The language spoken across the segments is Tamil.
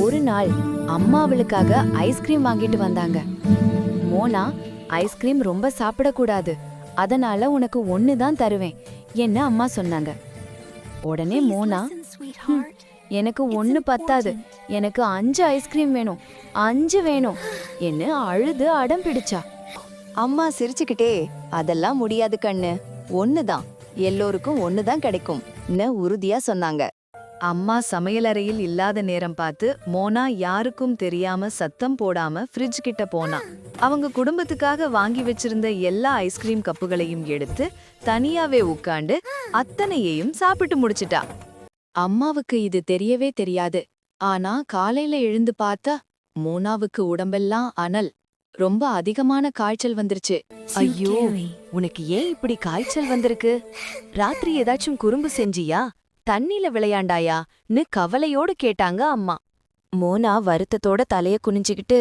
ஒரு நாள் அம்மா அவளுக்காக ஐஸ்கிரீம் வாங்கிட்டு வந்தாங்க. மோனா ஐஸ்கிரீம் ரொம்ப சாப்பிடக்கூடாது. அதனால உனக்கு ஒன்று தான் தருவேன். என்ன அம்மா சொன்னாங்க. உடனே மோனா "ஹம், எனக்கு ஒன்று பத்தாது. எனக்கு அஞ்சு ஐஸ்கிரீம் வேணும். அஞ்சு வேணும். என்ன அழுது அடம் பிடிச்சா. அம்மா சிரிச்சுக்கிட்டே அதெல்லாம் முடியாது கண்ணு. ஒண்ணுதான் எல்லோருக்கும் ஒண்ணுதான் கிடைக்கும். உறுதியா சொன்னாங்க. அம்மா சமையலறையில் இல்லாத நேரம் பார்த்து மோனா யாருக்கும் தெரியாம சத்தம் போடாம ஃப்ரிட்ஜ் கிட்ட போனா. அவங்க குடும்பத்துக்காக வாங்கி வச்சிருந்த எல்லா ஐஸ்கிரீம் கப்புகளையும் எடுத்து தனியாவே உட்கார்ந்து அத்தனையையும் சாப்பிட்டு முடிச்சிட்டா. அம்மாவுக்கு இது தெரியவே தெரியாது. ஆனா காலையில எழுந்து பார்த்தா மோனாவுக்கு உடம்பெல்லாம் அனல். ரொம்ப அதிகமான காய்ச்சல் வந்துருச்சு. ஐயோ உனக்கு ஏன் இப்படி காய்ச்சல் வந்திருக்கு? ராத்திரி ஏதாச்சும் குறும்பு செஞ்சியா? தண்ணில விளையாண்டாயான்னு கவலையோடு கேட்டாங்க அம்மா. மோனா வருத்தத்தோட தலைய குனிஞ்சுக்கிட்டு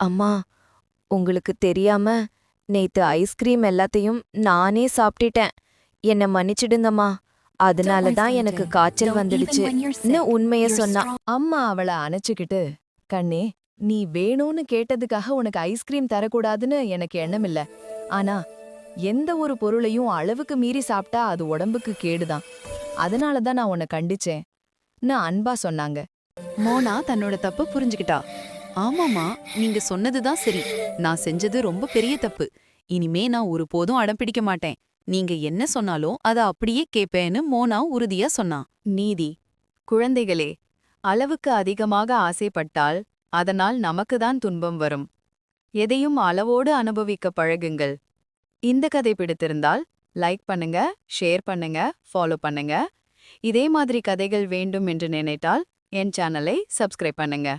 அம்மா உங்களுக்கு தெரியாம நேத்து ஐஸ்கிரீம் எல்லாத்தையும் நானே சாப்பிட்டுட்டேன். என்ன மன்னிச்சிடுங்கம்மா. அதனால தான் எனக்கு காய்ச்சல் வந்துடுச்சு. உண்மைய சொன்னா. அம்மா அவளை அணைச்சுக்கிட்டு கண்ணே நீ வேணும்னு கேட்டதுக்காக உனக்கு ஐஸ்கிரீம் தரக்கூடாதுன்னு எனக்கு எண்ணமில்ல. ஆனா எந்த ஒரு பொருளையும் அளவுக்கு மீறி சாப்பிட்டா அது உடம்புக்கு கேடுதான். அதனால தான் நான் உன்னை கண்டிச்சேன். நான் அன்பா சொன்னாங்க. மோனா தன்னோட தப்பு புரிஞ்சுக்கிட்டா. ஆமாமா நீங்க சொன்னதுதான் சரி. நான் செஞ்சது ரொம்ப பெரிய தப்பு. இனிமே நான் ஒருபோதும் அடம் பிடிக்க மாட்டேன். நீங்க என்ன சொன்னாலும் அத அப்படியே கேப்பேன்னு மோனா உறுதியா சொன்னான் நீதி. குழந்தைகளே அளவுக்கு அதிகமாக ஆசைப்பட்டால் அதனால் நமக்குதான் துன்பம் வரும். எதையும் அளவோடு அனுபவிக்க பழகுங்கள். இந்த கதை பிடித்திருந்தால் லைக் பண்ணுங்க ஷேர் பண்ணுங்க ஃபாலோ பண்ணுங்க. இதே மாதிரி கதைகள் வேண்டும் என்று நினைத்தால் என் சேனலை சப்ஸ்கிரைப் பண்ணுங்க.